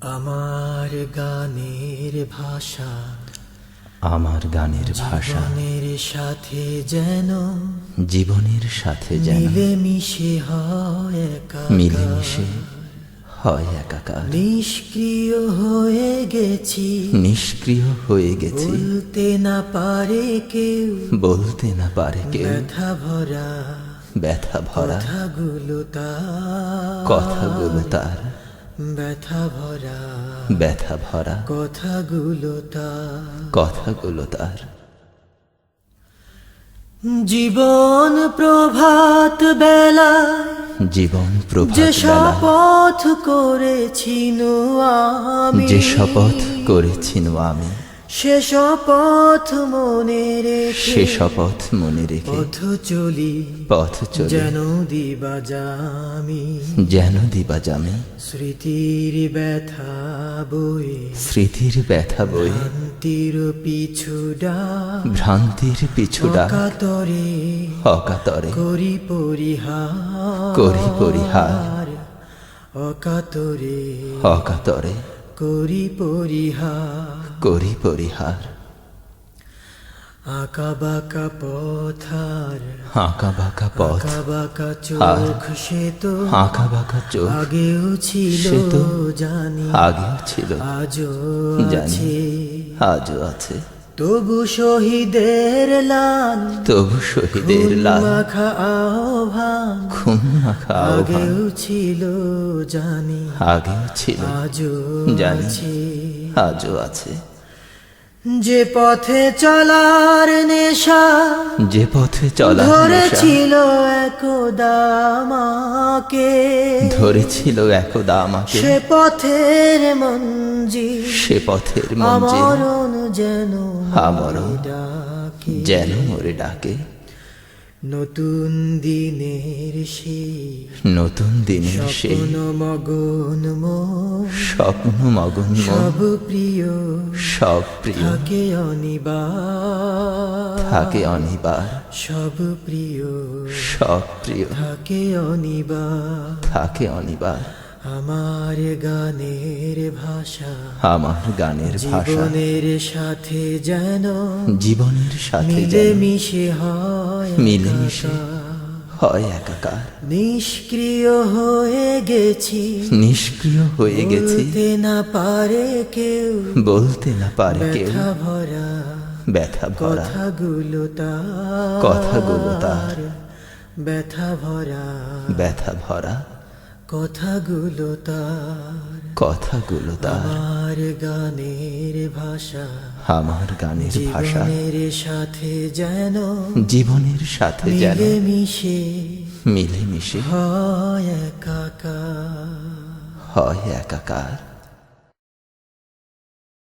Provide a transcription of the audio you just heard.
আমার গানের ভাষা আমার গানের ভাষা। জীবনের সাথে যেন জীবনের সাথে যেন মিলে হয় মিলেমিশে হয় একাকার। নিষ্ক্রিয় হয়ে গেছি। নিষ্ক্রিয় হয়ে গেছি। বলতে না পারে কেউ। বলতে না পারে কেউ। ব্যথা ভরা। ব্যথা ভরা। কথাগুলো তার। কথাগুলো তার। ব্যথা ভরা ব্যথা ভরা কথাগুলো তার। কথাগুলো তার। জীবন প্রভাত বেলা জীবন প্রভাত যে শপথ করেছিন আমি। যে শপথ করেছিন আমি। সে শপথ মনে রেখে সে শপথ মনে রেখে পথ চলি পথ চলে। যেন দিবা যামি যেন দিবা জামে। স্মৃতির ব্যথা বয়ে স্মৃতির ব্যথা বই শান্তির পিছু ডাক ভ্রান্তির পিছু ডাক কাতরে অকাতরে। করি পরিহার। করি পরিহার। অকাতরে অকাতরে। করি পরিহার। করি পরিহার। আঁকা বাঁকা পথার আঁকা বাঁকা পথ। আঁকা বাঁকা চোখ সে তো আঁকা বাঁকা চোখ আগেও ছিল সে তো জানি আগেও ছিল আজও জানি আছে। আজও আছে। তবু শহীদের লাল তবু শহীদের লাল। মাখা আহ্বান খুন মাখা আগেও ছিল জানি আগেও ছিল আজও জানি। আছে। আজও আছে। যে পথে চলার নেশা যে পথে চলার ছিল ধরেছিল একদা আমাকে ধরেছিল একদা আমাকে সে পথের মঞ্জি সে পথের মঞ্জিল আমরণ যেন আমরণ ডাকে। যেন মরে ডাকে। নতুন দিনের সেই নতুন দিনের সেই মগন স্বপ্ন মগন সব প্রিয় সব প্রিয়। থাকে অনিবার। থাকে অনিবার। সব প্রিয় সব প্রিয়। থাকে অনিবার। থাকে অনিবার। আমার গানের ভাষা আমার গানের ভাষা। জীবনের সাথে যেন জীবনের সাথে মিলে মিশে হয় মিলেমিশে একাকার। হয় একাকার। নিষ্ক্রিয় হয়ে গেছি। নিষ্ক্রিয় হয়ে গেছি। বলতে না পারে কেউ। বলতে না পারে কেউ। ব্যথা ভরা ব্যথা ভরা। কথাগুলো তার। কথাগুলো তার। ব্যথা ভরা। ব্যথা ভরা। কথাগুলো তার। কথাগুলো তার। আমার গানের ভাষা। আমার গানের ভাষা। জীবনের সাথে যেন জীবনের সাথে যেন মিশে মিলেমিশে হয় একাকার। হয় একাকার।